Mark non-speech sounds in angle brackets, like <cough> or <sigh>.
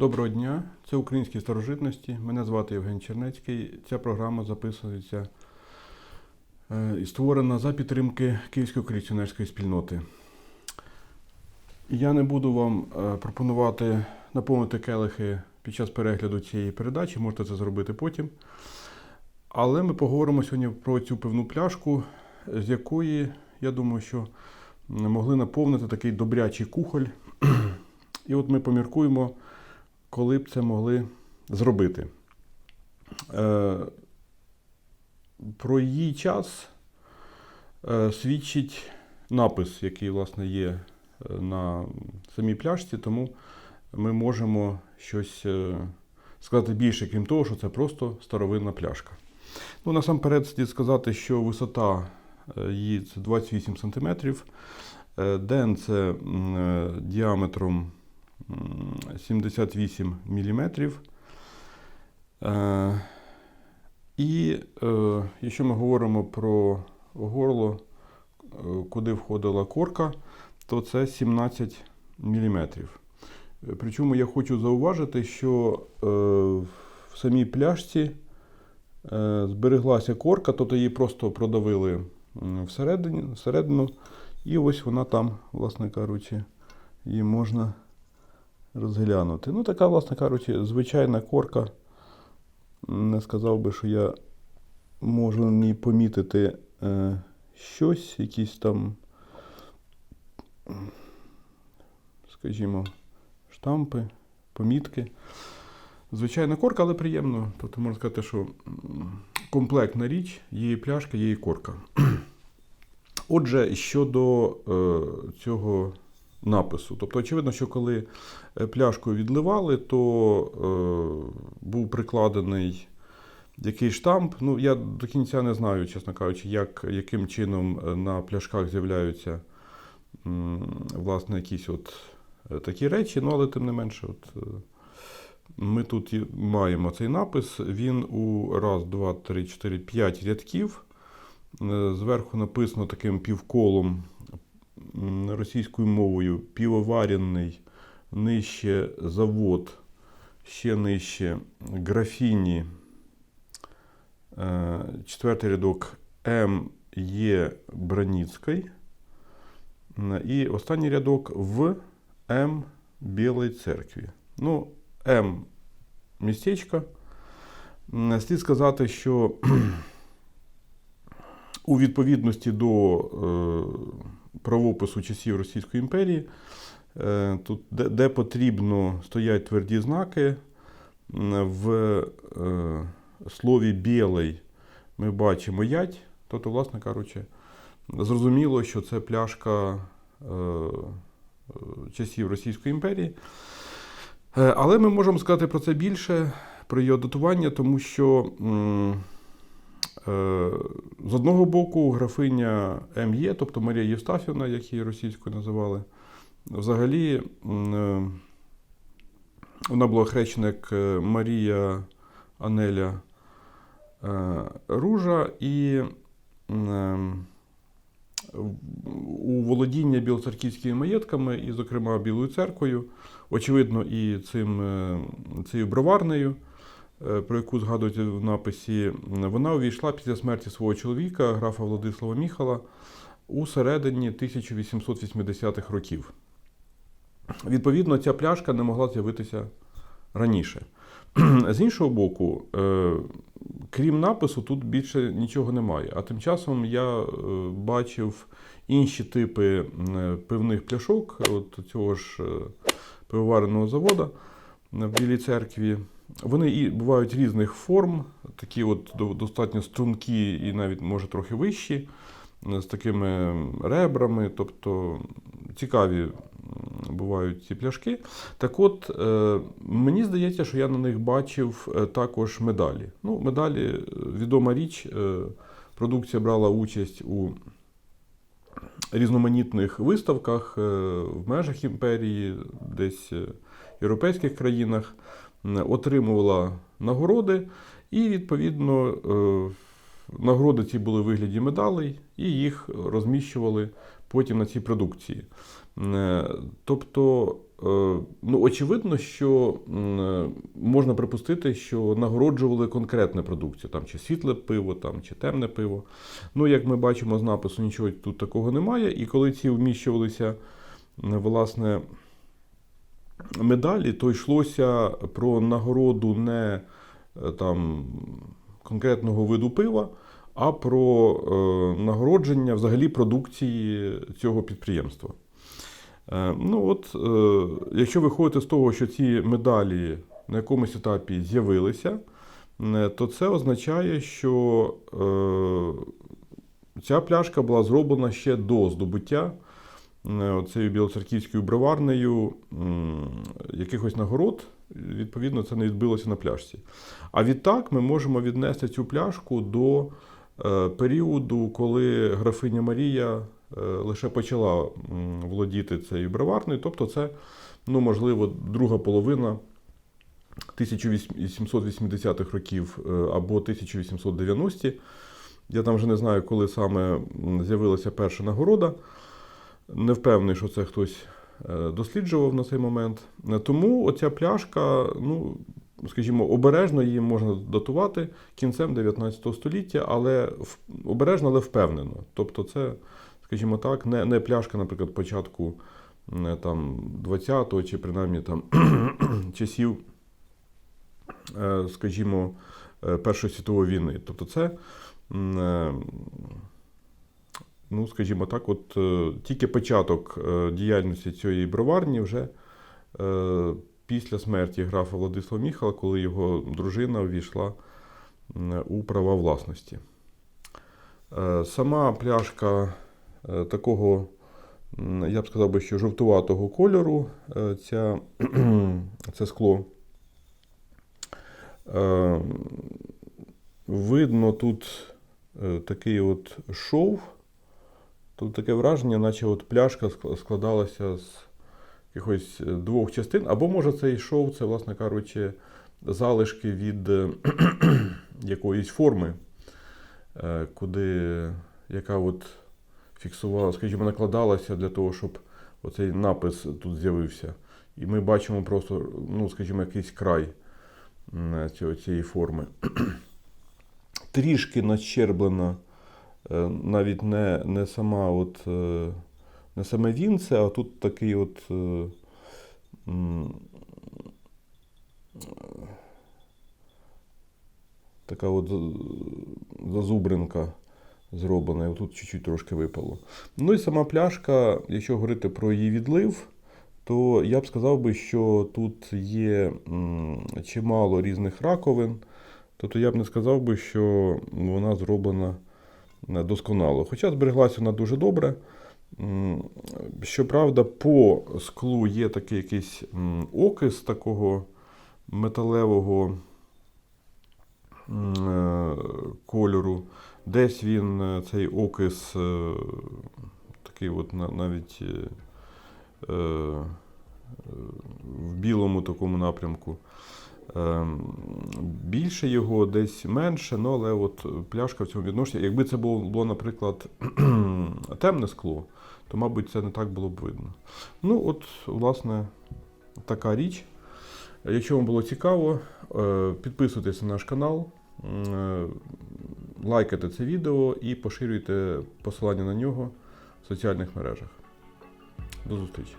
Доброго дня, це українські старожитності. Мене звати Євген Чернецький. Ця програма записується е, і створена за підтримки Київської колекціонерської спільноти. Я не буду вам е, пропонувати наповнити келихи під час перегляду цієї передачі, можете це зробити потім. Але ми поговоримо сьогодні про цю пивну пляшку, з якої, я думаю, що могли наповнити такий добрячий кухоль. <clears throat> І от ми поміркуємо, коли б це могли зробити. Е, про її час е, свідчить напис, який, власне, є е, на самій пляшці, тому ми можемо щось сказати більше, крім того, що це просто старовинна пляшка. Ну, насамперед, слід сказати, що висота її це 28 см, ден це діаметром 78 мм. Е, І е, якщо ми говоримо про горло, е, куди входила корка, то це 17 мм. Причому я хочу зауважити, що в самій пляшці збереглася корка, тобто її просто продавили м, всередині, всередину, і ось вона там, власне кажучи, її можна розглянути. Ну, така, власне кажучи, звичайна корка. Не сказав би, що я можу в помітити е, щось, якісь там, скажімо, штампи, помітки. Звичайна корка, але приємно. Тобто можна сказати, що комплектна річ, є і пляшка, є і корка. <clears throat> Отже, щодо е, цього напису. Тобто, очевидно, що коли е, пляшку відливали, то е, був прикладений якийсь штамп. Ну, я до кінця не знаю, чесно кажучи, як, яким чином е, на пляшках з'являються власне якісь от е, такі речі, ну, але тим не менше, от, ми тут маємо цей напис. Він у раз, два, три, чотири, п'ять рядків. Зверху написано таким півколом російською мовою півоваренний, нижче завод, ще нижче графіні. Е, Четвертий рядок М. Є Браніцький. І останній рядок в М. Білої церкві. Ну, М. Містечко. Слід сказати, що <clears throat> у відповідності до е, правопису часів Російської імперії, е, тут, де, де потрібно стоять тверді знаки, в е, слові білий ми бачимо ять, тобто, власне кажучи, зрозуміло, що це пляшка е, е, часів Російської імперії. Е, Але ми можемо сказати про це більше, про її датування, тому що е, з одного боку графиня М.Є., тобто Марія Євстафівна, як її російською називали, взагалі е, вона була хрещена як е, Марія Анеля е, Ружа, і е, у володіння білоцерківськими маєтками, і, зокрема, Білою церквою, очевидно, і цим, е, цією броварнею, е, про яку згадується в написі, вона увійшла після смерті свого чоловіка, графа Владислава Міхала, у середині 1880-х років. Відповідно, ця пляшка не могла з'явитися раніше. З іншого боку, е, крім напису, тут більше нічого немає. А тим часом я е, бачив інші типи пивних пляшок, от цього ж е, пивовареного заводу в Білій церкві. Вони і бувають різних форм, такі от достатньо стрункі і навіть може трохи вищі, з такими ребрами, тобто цікаві бувають ці пляшки. Так от, е, мені здається, що я на них бачив е, також медалі. Ну, медалі е, відома річ. е, Продукція брала участь у різноманітних виставках е, в межах імперії, десь е, в європейських країнах, отримувала нагороди, і, відповідно, е, нагороди ці були у вигляді медалей, і їх розміщували потім на цій продукції. Е, Тобто е, ну, очевидно, що е, можна припустити, що нагороджували конкретне продукцію, там чи світле пиво, там, чи темне пиво. Ну, як ми бачимо з напису, нічого тут такого немає. І коли ці вміщувалися, власне, медалі, то йшлося про нагороду не е, там, конкретного виду пива, а про е, нагородження взагалі продукції цього підприємства. Е, Ну от, е, якщо виходити з того, що ці медалі на якомусь етапі з'явилися, е, то це означає, що е, ця пляшка була зроблена ще до здобуття цією білоцерківською броварнею якихось нагород. Відповідно, це не відбилося на пляшці. А відтак ми можемо віднести цю пляшку до е, періоду, коли графиня Марія е, лише почала володіти цією броварнею. Тобто, це, ну, можливо, друга половина 1880-х років е, або 1890-ті. Я там вже не знаю, коли саме з'явилася перша нагорода. Не впевнений, що це хтось е, досліджував на цей момент. Е, Тому оця пляшка, ну, скажімо, обережно її можна датувати кінцем 19 століття, але обережно, але впевнено. Тобто, це, скажімо так, не, не пляшка, наприклад, початку там, 20-го чи принаймні там <clears throat> часів, е, скажімо, е, Першої світової війни. Тобто, це. Ну, скажімо так, от е, тільки початок е, діяльності цієї броварні вже е, після смерті графа Владислава Міхала, коли його дружина увійшла у права власності. Сама пляшка такого, я б сказав би, що жовтуватого кольору, ця, <clears throat> це скло. Видно тут такий от шов. Тут таке враження, наче от пляшка складалася з якихось е, двох частин, або може цей шов, це, власне кажучи, залишки від е, <clears throat> якоїсь форми, е, куди, яка от фіксувала, скажімо, накладалася для того, щоб оцей напис тут з'явився. І ми бачимо просто, ну, скажімо, якийсь край цієї форми. <clears throat> Трішки нащерблена навіть не, не сама от, е, не саме вінце, а тут такий от е, така от зазубринка зроблена, і тут чуть-чуть трошки випало. Ну і сама пляшка, якщо говорити про її відлив, то я б сказав би, що тут є чимало різних раковин. Тобто я б не сказав би, що вона зроблена е, досконало. Хоча збереглася вона дуже добре. Щоправда, по склу є такий якийсь окис такого металевого е, кольору. Десь він, е, цей окис, е, такий от навіть в білому такому напрямку. Ем, Більше його, десь менше, ну, але от пляшка в цьому відношенні. Якби це було, було, наприклад, <clears throat> темне скло, то, мабуть, це не так було б видно. Ну, от, власне, така річ. Якщо вам було цікаво, е, підписуйтесь на наш канал, е, лайкайте це відео і поширюйте посилання на нього в соціальних мережах. До зустрічі!